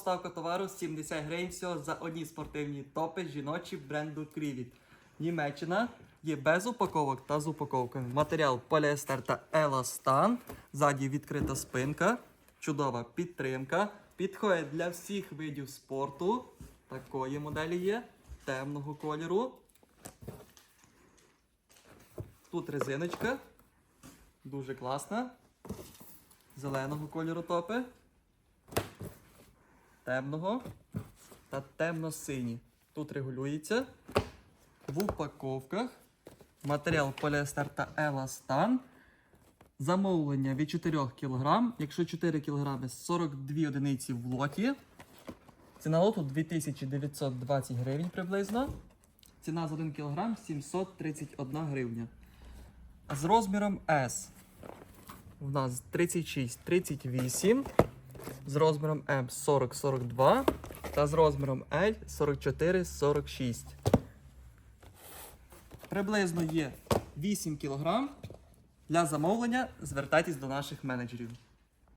Ставка товару 70 гривень всього за одні спортивні топи жіночі бренду Крівіт. Німеччина є без упаковок та з упаковками. Матеріал поліестер та еластан. Ззаді відкрита спинка. Чудова підтримка. Підходить для всіх видів спорту. Такої моделі є. Темного кольору. Тут резиночка. Дуже класна. Зеленого кольору топи. Темного та темно-сині. Тут регулюється. В упаковках. Матеріал поліестер та еластан. Замовлення від 4 кг. Якщо 4 кг 42 одиниці в лоті. Ціна лоту 2920 гривень приблизно. Ціна за 1 кг 731 гривня. З розміром S в нас 36-38, з розміром М 40-42 та з розміром L 44-46. Приблизно є 8 кг. Для замовлення звертайтесь до наших менеджерів.